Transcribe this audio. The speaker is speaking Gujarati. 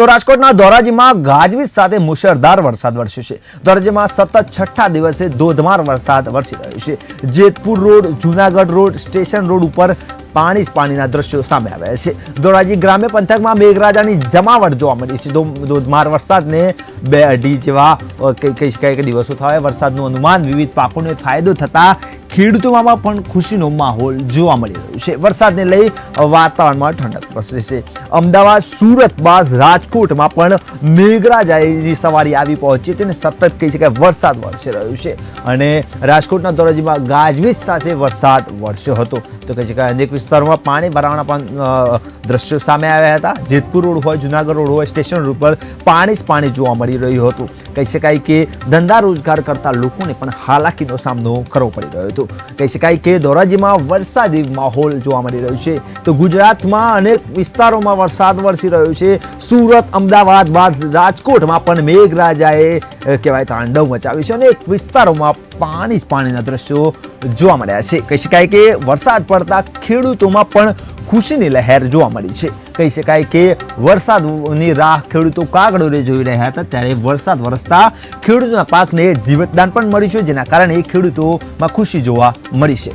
તો રાજકોટના ધોરાજીમાં ગાજવીજ સાથે મુશળધાર વરસાદ વરસ્યો છે. ધોરાજીમાં સતત છઠ્ઠા દિવસે ધોધમાર વરસાદ વરસી રહ્યો છે. Jetpur road, Junagadh road, station road ઉપર પાણી જ પાણીના દ્રશ્યો સામે આવ્યા છે. ધોરાજી ગ્રામ્ય પંથકમાં મેઘરાજાની જમાવટ જોવા મળી છે. ધોધમાર વરસાદને બે અઢી જેવા કઈ કહી કહી શકાય કે દિવસો થયા વરસાદનું અનુમાન, વિવિધ પાકોને ફાયદો થતા ખેડૂતોમાં પણ ખુશીનો માહોલ જોવા મળી રહ્યો છે. વરસાદને લઈ વાતાવરણમાં ઠંડક પ્રસરી છે. અમદાવાદ, સુરત બાદ રાજકોટમાં પણ મેઘરાજાની સવારી આવી પહોંચી હતી અને સતત કહી શકાય વરસાદ વરસી રહ્યો છે. અને રાજકોટના ધોરાજીમાં ગાજવીજ સાથે વરસાદ વરસ્યો હતો. તો કહી શકાય અનેક વિસ્તારોમાં પાણી ભરાવાના પણ દ્રશ્યો સામે આવ્યા હતા. જેતપુર રોડ હોય, જુનાગઢ રોડ હોય, સ્ટેશન રોડ પર પાણી જ પાણી જોવા મળી રહ્યું હતું. કહી શકાય કે ધંધા રોજગાર કરતા લોકોને પણ હાલાકીનો સામનો કરવો પડી રહ્યો હતો. કહી શકાય કે ધોરાજીમાં વરસાદી માહોલ જોવા મળી રહ્યો છે. તો ગુજરાતમાં અનેક વિસ્તારોમાં વરસાદ વરસી રહ્યો છે. સુરત, અમદાવાદ, બાદ રાજકોટમાં પણ મેઘરાજાએ કહેવાય તાંડવ મચાવ્યું છે અનેક વિસ્તારોમાં પાણી જ પાણીના દ્રશ્યો જોવા મળ્યા છે. કહી શકાય કે વરસાદ પડતા ખેડૂતોમાં પણ ખુશીની લહેર જોવા મળી છે. કહી શકાય કે વરસાદની રાહ ખેડૂતો કાગડોરે જોઈ રહ્યા હતા, ત્યારે વરસાદ વરસતા ખેડૂતોના પાકને જીવતદાન પણ મળ્યું છે, જેના કારણે ખેડૂતોમાં ખુશી જોવા મળી છે.